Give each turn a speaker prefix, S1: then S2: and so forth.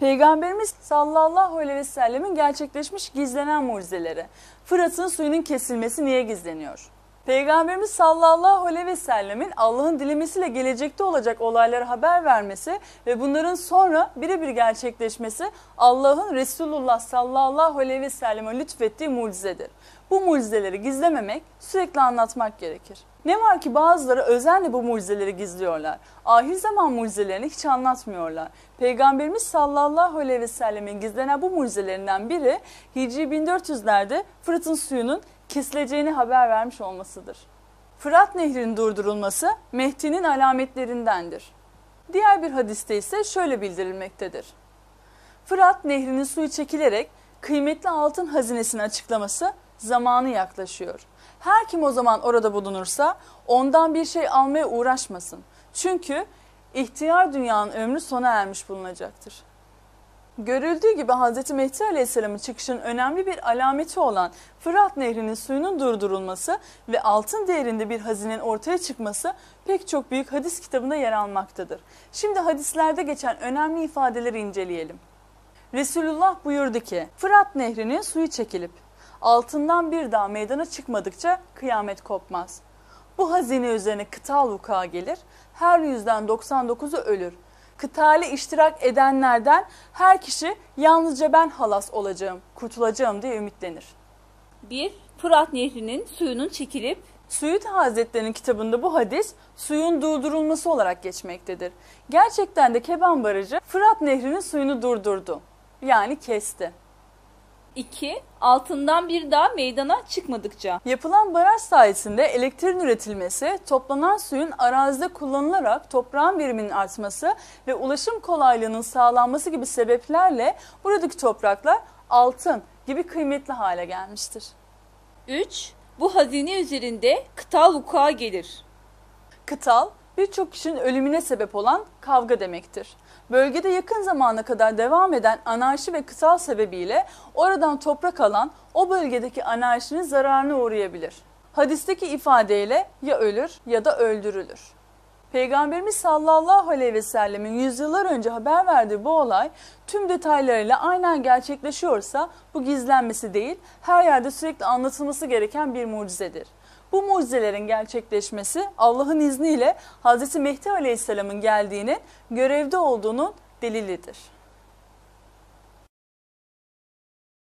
S1: Peygamberimiz sallallahu aleyhi ve sellemin gerçekleşmiş gizlenen mucizeleri. Fırat'ın suyunun kesilmesi niye gizleniyor? Peygamberimiz sallallahu aleyhi ve sellemin Allah'ın dilemesiyle gelecekte olacak olaylara haber vermesi ve bunların sonra birebir gerçekleşmesi Allah'ın Resulullah sallallahu aleyhi ve selleme lütfettiği mucizedir. Bu mucizeleri gizlememek, sürekli anlatmak gerekir. Ne var ki bazıları özenle bu mucizeleri gizliyorlar. Ahir zaman mucizelerini hiç anlatmıyorlar. Peygamberimiz sallallahu aleyhi ve sellemin gizlenen bu mucizelerinden biri Hicri 1400'lerde Fırat'ın suyunun kesileceğini haber vermiş olmasıdır. Fırat nehrinin durdurulması Mehdi'nin alametlerindendir. Diğer bir hadiste ise şöyle bildirilmektedir. Fırat nehrinin suyu çekilerek kıymetli altın hazinesini açıklaması zamanı yaklaşıyor. Her kim o zaman orada bulunursa ondan bir şey almaya uğraşmasın. Çünkü ihtiyar dünyanın ömrü sona ermiş bulunacaktır. Görüldüğü gibi Hz. Mehdi Aleyhisselam'ın çıkışının önemli bir alameti olan Fırat Nehri'nin suyunun durdurulması ve altın değerinde bir hazinin ortaya çıkması pek çok büyük hadis kitabında yer almaktadır. Şimdi hadislerde geçen önemli ifadeleri inceleyelim. Resulullah buyurdu ki Fırat Nehri'nin suyu çekilip altından bir daha meydana çıkmadıkça kıyamet kopmaz. Bu hazine üzerine kıtal vuka gelir, her yüzden 99'u ölür. Kıtale iştirak edenlerden her kişi yalnızca ben halas olacağım, kurtulacağım diye ümitlenir.
S2: 1. Fırat Nehri'nin suyunun çekilip
S1: Suyut Hazretleri'nin kitabında bu hadis suyun durdurulması olarak geçmektedir. Gerçekten de Keban Barajı Fırat Nehri'nin suyunu durdurdu. Yani kesti.
S2: 2. Altından bir daha meydana çıkmadıkça.
S1: Yapılan baraj sayesinde elektriğin üretilmesi, toplanan suyun arazide kullanılarak toprağın veriminin artması ve ulaşım kolaylığının sağlanması gibi sebeplerle buradaki topraklar altın gibi kıymetli hale gelmiştir.
S2: 3. Bu hazine üzerinde kıtal vuku'a gelir.
S1: Kıtal, birçok kişinin ölümüne sebep olan kavga demektir. Bölgede yakın zamana kadar devam eden anarşi ve kıtal sebebiyle oradan toprak alan o bölgedeki anarşinin zararına uğrayabilir. Hadisteki ifadeyle ya ölür ya da öldürülür. Peygamberimiz sallallahu aleyhi ve sellemin yüzyıllar önce haber verdiği bu olay tüm detaylarıyla aynen gerçekleşiyorsa bu gizlenmesi değil her yerde sürekli anlatılması gereken bir mucizedir. Bu mucizelerin gerçekleşmesi Allah'ın izniyle Hz. Mehdi Aleyhisselam'ın geldiğini, görevde olduğunun delilidir.